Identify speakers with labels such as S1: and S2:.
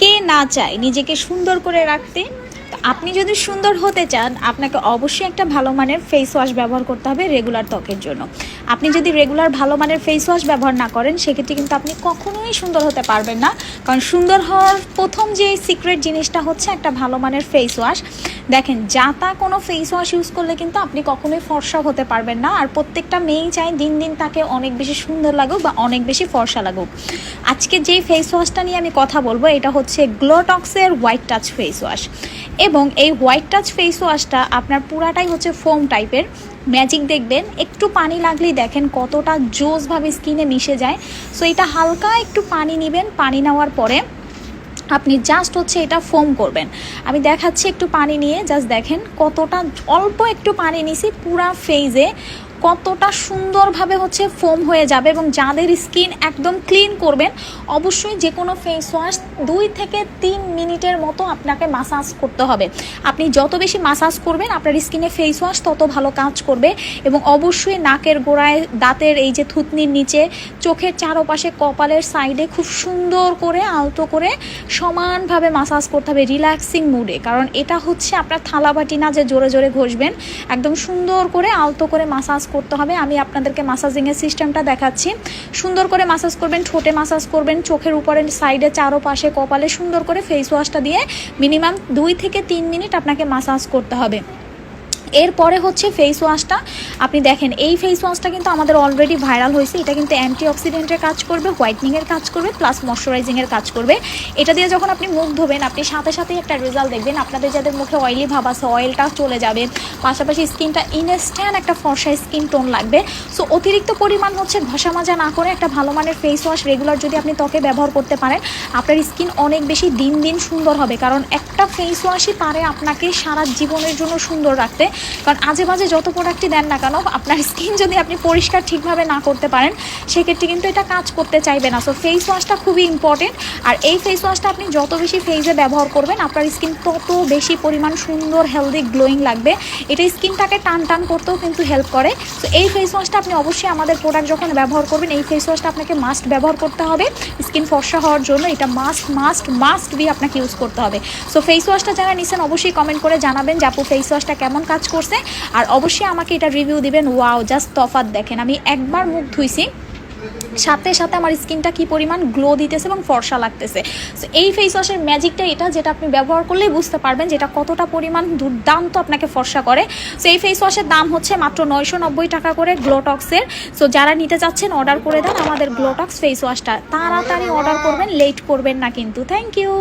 S1: কে না চায় নিজেকে সুন্দর করে রাখতে আপনি যদি সুন্দর হতে চান, আপনাকে অবশ্যই একটা ভালো মানের ফেস ওয়াশ ব্যবহার করতে হবে রেগুলার ত্বকের জন্য। আপনি যদি রেগুলার ভালো মানের ফেস ওয়াশ ব্যবহার না করেন, সেক্ষেত্রে কিন্তু আপনি কখনোই সুন্দর হতে পারবেন না। কারণ সুন্দর হওয়ার প্রথম যে সিক্রেট জিনিসটা হচ্ছে একটা ভালো মানের ফেস ওয়াশ দেখেন, যা তা কোনো ফেস ওয়াশ ইউজ করলে কিন্তু আপনি কখনোই ফর্সা হতে পারবেন না। আর প্রত্যেকটা মেয়েই চায় দিন দিন তাকে অনেক বেশি সুন্দর লাগুক বা অনেক বেশি ফর্সা লাগুক। আজকে যেই ফেস ওয়াশটা নিয়ে আমি কথা বলব, এটা হচ্ছে গ্লোটক্সের হোয়াইট টাচ ফেস ওয়াশ এবং এই হোয়াইট টাচ ফেস ওয়াশটা আপনার পুরাটাই হচ্ছে ফোম টাইপের ম্যাজিক দেখবেন, একটু পানি লাগলেই দেখেন কতটা জোসভাবে স্কিনে মিশে যায়। সো এটা হালকা একটু পানি নেবেন, পানি নেওয়ার পরে আপনি জাস্ট হচ্ছে এটা ফোম করবেন। আমি দেখাচ্ছি একটু পানি নিয়ে জাস্ট দেখেন কতটা অল্প একটু পানি নিছি, পুরা ফেজে কতটা সুন্দরভাবে হচ্ছে ফোম হয়ে যাবে এবং যাদের স্কিন একদম ক্লিন করবেন, অবশ্যই যে কোনো ফেস ওয়াশ দুই থেকে তিন মিনিটের মতো আপনাকে মাসাজ করতে হবে। আপনি যত বেশি মাসাজ করবেন, আপনার স্কিনে ফেস ওয়াশ তত ভালো কাজ করবে এবং অবশ্যই নাকের গোড়ায়, দাঁতের এই যে থুতনির নিচে, চোখের চারপাশে, কপালের সাইডে খুব সুন্দর করে, আলতো করে সমানভাবে মাসাজ করতে হবে রিল্যাক্সিং মুডে কারণ এটা হচ্ছে আপনার থালাবাটি না যে জোরে জোরে ঘষবেন, একদম সুন্দর করে আলতো করে মাসাজ করতে হবে। আমি আপনাদেরকে মাসাজিংয়ের সিস্টেমটা দেখাচ্ছি। সুন্দর করে মাসাজ করবেন, ঠোঁটে মাসাজ করবেন, চোখের উপরে সাইডে চারোপাশে, কপালে সুন্দর করে ফেস ওয়াশটা দিয়ে মিনিমাম দুই থেকে তিন মিনিট আপনাকে মাসাজ করতে হবে। এরপরে হচ্ছে ফেস ওয়াশটা আপনি দেখেন, এই ফেস ওয়াশটা কিন্তু আমাদের অলরেডি ভাইরাল হয়েছে। এটা কিন্তু অ্যান্টি অক্সিডেন্টের কাজ করবে হোয়াইটনিংয়ের কাজ করবে প্লাস ময়শ্চারাইজিংয়ের কাজ করবে। এটা দিয়ে যখন আপনি মুখ ধোবেন, আপনি সাথে সাথে একটা রেজাল্ট দেখবেন। আপনাদের যাদের মুখে অয়েলি ভাব আছে অয়েলটা চলে যাবে। পাশাপাশি স্কিনটা ইনস্ট্যান্ট একটা ফর্সা স্কিন টোন লাগবে। সো অতিরিক্ত পরিমাণ হচ্ছে ঘষা মাজা না করে একটা ভালো মানের ফেস ওয়াশ রেগুলার যদি আপনি ত্বকে ব্যবহার করতে পারেন, আপনার স্কিন অনেক বেশি দিন দিন সুন্দর হবে। কারণ একটা ফেস ওয়াশই পারে আপনাকে সারা জীবনের জন্য সুন্দর রাখতে। কারণ আজে বাজে যত প্রোডাক্টই দেন না কেন আপনার স্কিন যদি আপনি পরিষ্কার ঠিকভাবে না করতে পারেন, সেক্ষেত্রে কিন্তু এটা কাজ করতে চাইবে না। সো ফেস ওয়াশটা খুবই ইম্পর্টেন্ট আর এই ফেস ওয়াশটা আপনি যত বেশি ফেসে ব্যবহার করবেন, আপনার স্কিন তত বেশি পরিমাণ সুন্দর হেলদি গ্লোয়িং লাগবে। এটা স্কিনটাকে টান টান করতেও কিন্তু হেল্প করে। তো এই ফেস ওয়াশটা আপনি অবশ্যই আমাদের প্রোডাক্ট যখন ব্যবহার করবেন, এই ফেস ওয়াশটা আপনাকে মাস্ট ব্যবহার করতে হবে। স্কিন ফর্সা হওয়ার জন্য এটা মাস্ট মাস্ট মাস্ট বি আপনাকে ইউজ করতে হবে। সো ফেস ওয়াশটা যারা নিছেন, অবশ্যই কমেন্ট করে জানাবেন যে আপু ফেস ওয়াশটা কেমন কাজ করছে। আর অবশ্যই আমাকে এটা রিভিউ দিবেন ওয়াও জাস্ট তফাত দেখেন। আমি একবার মুখ ধুইছি, সাথে সাথে আমার স্কিনটা কি পরিমাণ গ্লো দিতেছে এবং ফর্সা লাগতেছে। সো এই ফেস ওয়াশের ম্যাজিকটা এটা, যেটা আপনি ব্যবহার করলেই বুঝতে পারবেন যেটা কতটা পরিমাণ দুর্দান্ত আপনাকে ফর্সা করে। সো এই ফেস ওয়াশের দাম হচ্ছে মাত্র নয়শো নব্বই টাকা করে গ্লোটক্সের সো যারা নিতে চাচ্ছেন অর্ডার করে দেন আমাদের গ্লোটক্স ফেস ওয়াশটা তাড়াতাড়ি অর্ডার করবেন লেট করবেন না কিন্তু। Thank you